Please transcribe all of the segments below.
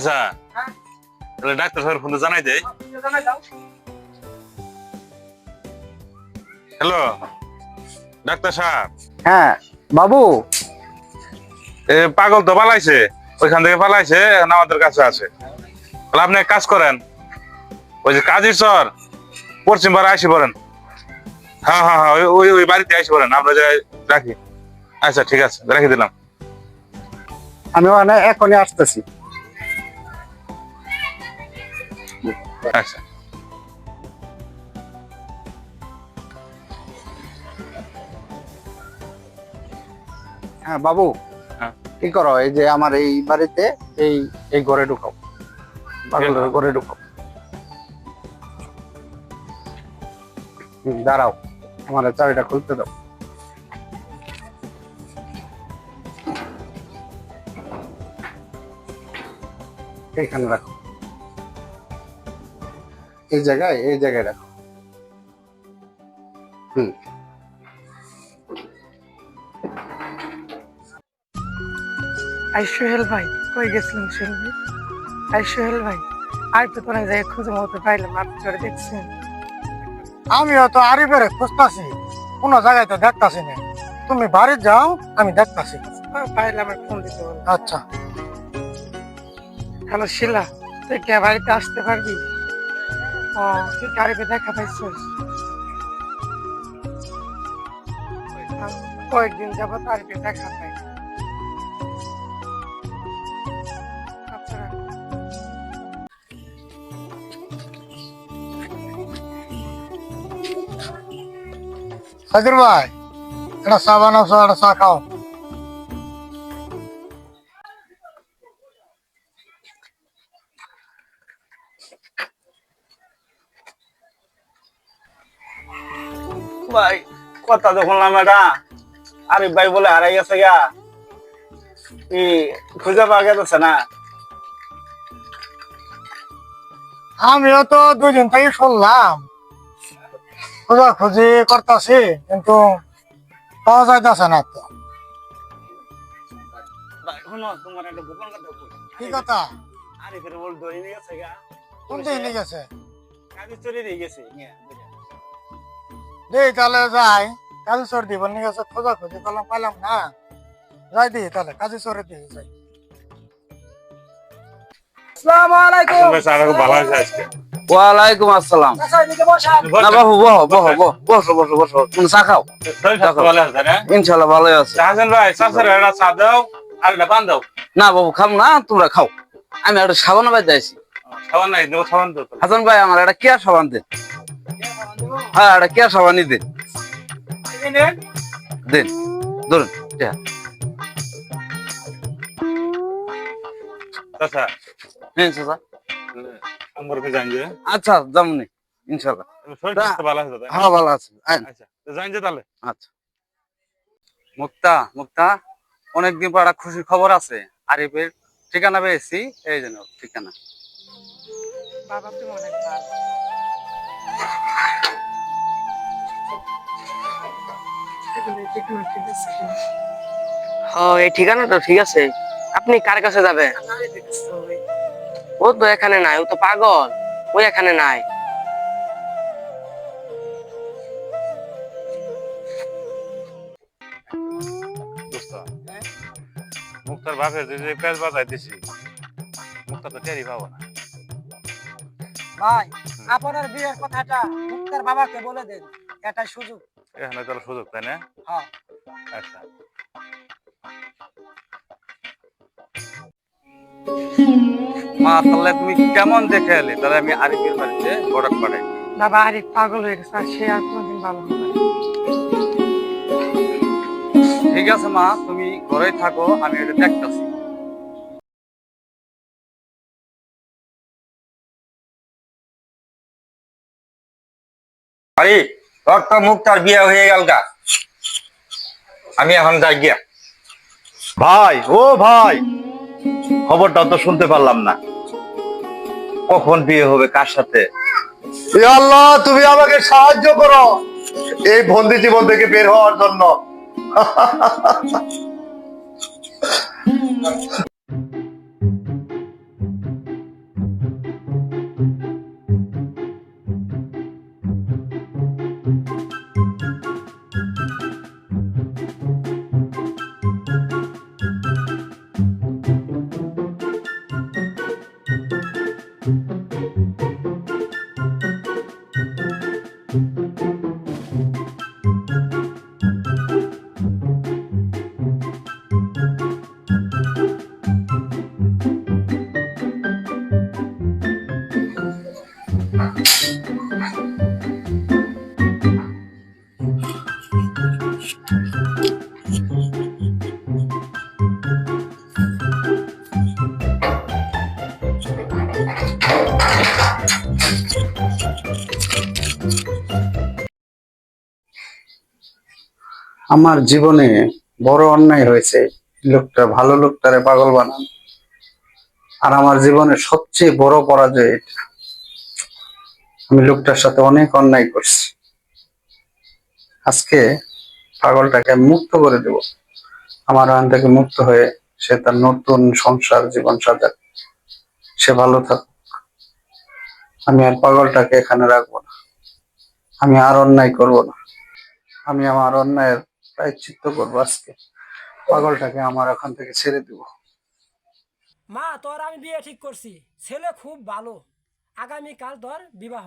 আচ্ছা। তাহলে doctor phone জানাই দেয় হ্যালো ডাক্তার সাহেব হ্যাঁ বাবু। এ পাগল তো পালাইছে। ওইখান থেকে পালাইছে আমাদের কাছে আছে। তাহলে আপনি এক কাজ করেন। ওই যে কাজীর স্যার পশ্চিম পাড়া আসি পড়েন। হ্যাঁ হ্যাঁ হ্যাঁ ওই- ওই ওই বাড়িতে আসি পড়েন। আমরা যাই রাখি। আচ্ছা ঠিক আছে রাখি দিলাম। আমি ওখানে এখনই আসতেছি। আচ্ছা। হ্যাঁ বাবু। হ্যাঁ। কি করো? এই যে আমার এই বাড়িতে এই এই ঘরে ঢুকাও। পাগলের ঘরে ঢুকাও। দাঁড়াও। আমার চাবিটা খুলতে দাও। এইখানে রাখো। এই জায়গায় এই জায়গায় রাখো। হুম। আই সোহেল ভাই কই গেছিলেন সোহেল ভাই? আই সোহেল ভাই আর তো কোনো জায়গায় খুঁজে মতো পাইলাম আপনি করে দেখছেন। আমিও তো আরিফের খুঁজতাছি কোনো জায়গায় তো দেখতাছি না। তুমি বাড়ি যাও আমি দেখতাছি। পাইলে আমার ফোন দিতে আচ্ছা। হ্যালো শিলা তুই কে বাড়িতে আসতে পারবি? ও তুই গাড়িতে দেখা পাইছিস? কয়েকদিন যাবত আরিফে দেখা পাই আচ্ছা। রাখ। সাকির ভাই এটা চা বানাও একটা চা খাও। ভাই কথা তো শুনলাম এটা। আরিফ ভাই বলে হারাই গেছে গা। খুঁজে পাওয়া গেছে না? আমিও তো দুই দিন থেকে শুনলাম। খোঁজা খুঁজি করতেছি কিন্তু পাওয়া যাইতেছে না তো। তোমার একটা গোপন কথা কই কি কথা? আরিফের বল ধরে নিয়ে গেছে গা। কোন দিন গেছে? চলে গেছে। নিয়ে। দেই তাহলে যাই কাজী চর দিব নিয়ে গেছে খোঁজা খুঁজি করলাম পাইলাম না। যাই দিই তাহলে কাজী চরে দিয়ে যাই। আসসালামু আলাইকুম। ভালো আছে আজকে? ওয়ালাইকুম আসসালাম। আচ্ছা এদিকে বসেন না বাবু বহ বহ বহ বসো বসো বসো। তুমি চা খাও? ইনশাল্লাহ ভালোই আছে। হাসান ভাই চা দাও আর একটা পান দাও। না বাবু খাম না তোমরা খাও। আমি একটা সাবান নাই দাও। হাসান ভাই আমার একটা কেয়ার সাবান দেন। হ্যাঁ একটা কেয়ার সাবানই দেন দেন ধরুন হ্যাঁ চাচা। আচ্ছা যামনি ইনশাল্লাহ। ভালো আছে তো, হ্যাঁ ভালো আছে। আচ্ছা তাহলে। আচ্ছা। মুক্তা মুক্তা অনেকদিন পর একটা খুশির খবর আছে আরিফের ঠিকানা পেয়েছি এই জন্য ঠিকানা। বাবা তুমি অনেক ভালো। এখানে নাই পাগল। ও এখানে নাই। মুক্তার বাপের পেঁয়াজ বাজাই দিছি মুক্তা তো টেরি পাবো না। ভাই আপনার বিয়ের কথাটা মুক্তার বাবাকে বলে দেন এটাই সুযোগ। এখানে সুযোগ তাই না? হ্যাঁ। আচ্ছা। মা তাহলে তুমি কেমন দেখে এলে? তাহলে আমি আরিফের বাড়িতে প্রোডাক্ট পাঠাই বাবা আরিফ পাগল হয়ে গেছে আর সে আর কোনোদিন ভালো হবে ঠিক আছে মা তুমি ঘরেই থাকো আমি এটা দেখতেছি। আরে তোর তো মুক্তার বিয়ে হয়ে গেল গা। আমি এখন যাই গিয়া। ভাই ও ভাই খবরটা তো শুনতে পারলাম না। কখন বিয়ে হবে কার সাথে? আল্লাহ তুমি আমাকে সাহায্য করো। এই বন্দি জীবন থেকে বের হওয়ার জন্য। আমার জীবনে বড় অন্যায় হয়েছে। লোকটা ভালো লোকটারে পাগল বানান। আর আমার জীবনের সবচেয়ে বড় পরাজয় এটা। আমি লোকটার সাথে অনেক অন্যায় করছি। আজকে পাগলটাকে মুক্ত করে দেব। আমার ওখান থেকে মুক্ত হয়ে সে তার নতুন সংসার জীবন সাজাক। সে ভালো থাকুক। আমি আর পাগলটাকে এখানে রাখব না। আমি আর অন্যায় করব না। আমি আমার অন্যায়ের প্রায়শ্চিত্ত করব আজকে। পাগলটাকে আমার ওখান থেকে ছেড়ে দিব। মা, তোর আমি বিয়ে ঠিক করছি। ছেলে খুব ভালো। আগামীকাল তোর বিবাহ।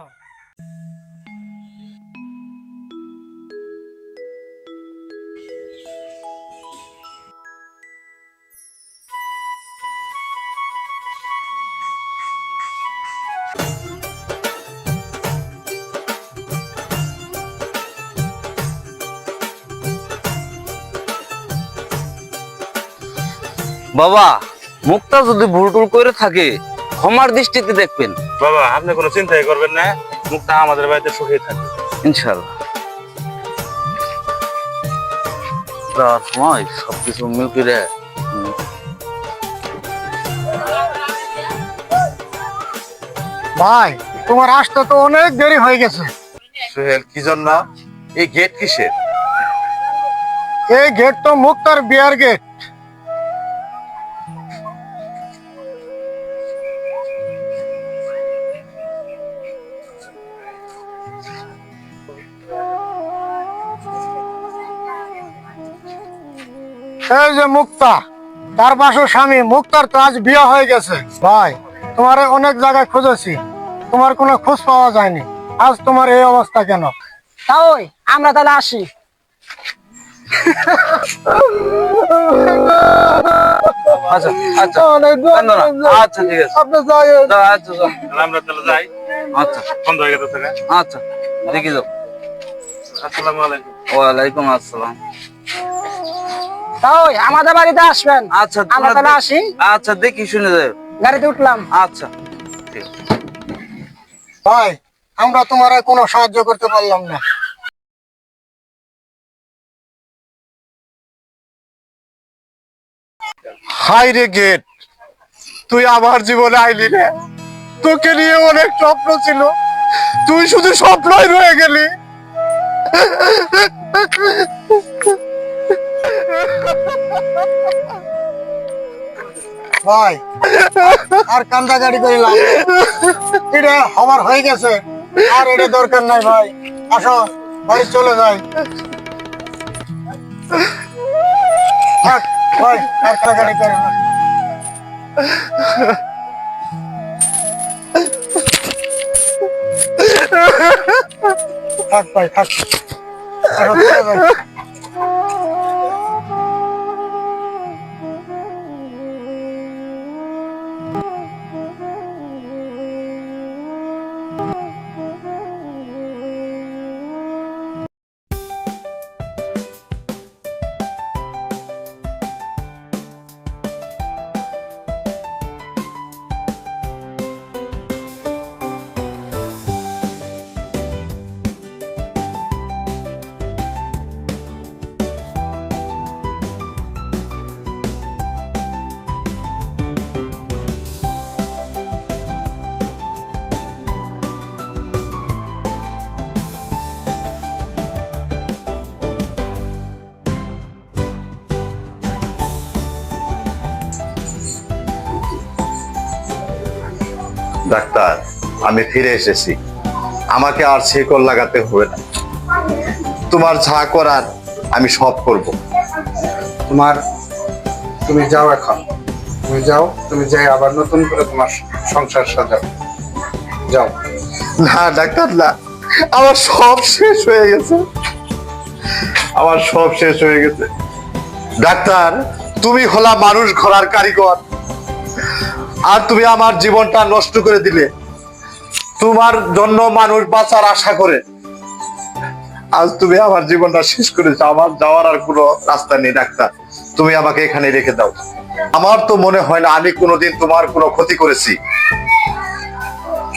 বাবা মুখটা যদি ভুল টুল করে থাকে ক্ষমার দৃষ্টিতে দেখবেন। বাবা আপনি কোনো চিন্তাই করবেন না মুখটা আমাদের বাড়িতে সুখী থাকবে। ইনশাল্লাহ যাওয়ার সময় সবকিছু মিউটিরে ভাই তোমার আসতে তো অনেক দেরি হয়ে গেছে। সোহেল কি জন্য? এই গেট কিসের? এই গেট তো মুক্তার বিয়ার গেট এই যে মুক্তা তার পাশে স্বামী মুক্তার তো আজ বিয়ে হয়ে গেছে। ভাই। তোমার অনেক জায়গায় খুঁজেছি তোমার কোনো খোঁজ পাওয়া যায়নি। আজ তোমার এই অবস্থা কেন? তাই আমরা তাহলে আসি। আচ্ছা আচ্ছা। আচ্ছা ঠিক আছে। আপনি যাই আচ্ছা আমরা তাহলে যাই। আচ্ছা। বন্ধ হয়ে গেছে আচ্ছা দেখি যাও। আসসালামু আলাইকুম। ওয়ালাইকুম আসসালাম। তাই আমাদের বাড়িতে আসবেন। আচ্ছা আমরা তাহলে আসি। আচ্ছা দেখি শুনে যাও গাড়িতে উঠলাম। আচ্ছা ভাই আমরা তোমার কোনো সাহায্য করতে পারলাম না। হাই রে গেট তুই আমার জীবনে আইলি রে তোকে নিয়ে অনেক স্বপ্ন ছিল তুই শুধু স্বপ্নই রয়ে গেলি। আর কান্দা গাড়ি করে এটা আমার হয়ে গেছে। আর এটা দরকার নাই ভাই। আসো, বাড়ি চলে যাই। ভাই আর থাক, ভাই, থাক। ডাক্তার আমি ফিরে এসেছি। আমাকে আর শেকল লাগাতে হবে না। তোমার যা করার আমি সব করব। তোমার তুমি যাও এখন। তুমি যাও তুমি যাই আবার নতুন করে তোমার সংসার সাজাও। যাও। না ডাক্তার না। আমার সব শেষ হয়ে গেছে। আমার সব শেষ হয়ে গেছে। ডাক্তার তুমি হলা মানুষ ঘোরার কারিগর। আর তুমি আমার জীবনটা নষ্ট করে দিলে। তোমার জন্য মানুষ বাঁচার আশা করে। আজ তুমি আমার জীবনটা শেষ করেছ আমার যাওয়ার আর কোনো রাস্তা নেই, ডাক্তার। তুমি আমাকে এখানে রেখে দাও। আমার তো মনে হয় না আমি কোনোদিন তোমার কোনো ক্ষতি করেছি।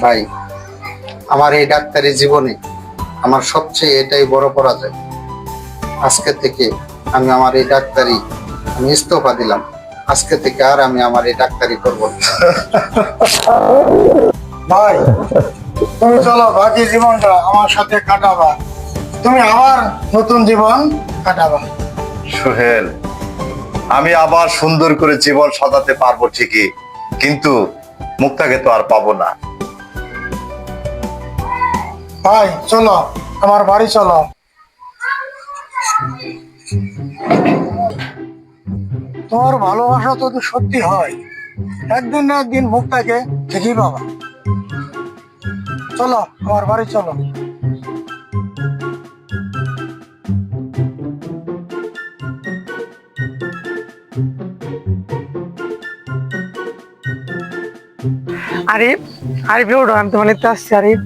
ভাই, আমার এই ডাক্তারি জীবনে আমার সবচেয়ে এটাই বড় পরাজয়। আজকে থেকে আমি আমার এই ডাক্তারি আমি ইস্তফা দিলাম। আজকে থেকে আর আমি আমার এই ডাক্তারি করব ভাই তুমি চলো বাকি জীবনটা আমার সাথে কাটাবা। তুমি আবার নতুন জীবন কাটাবা। সোহেল আমি আবার সুন্দর করে জীবন সাজাতে পারব ঠিকই কিন্তু মুক্তাকে তো আর পাবো না। ভাই চলো আমার বাড়ি চলো। তোমার ভালোবাসা যদি সত্যি হয়, একদিন না একদিন মুক্তাকে ঠিকই পাবা চলো, আমার বাড়ি চলো। আরিফ আরিফ আমি তোমার নিতে আসছি, আরিফ।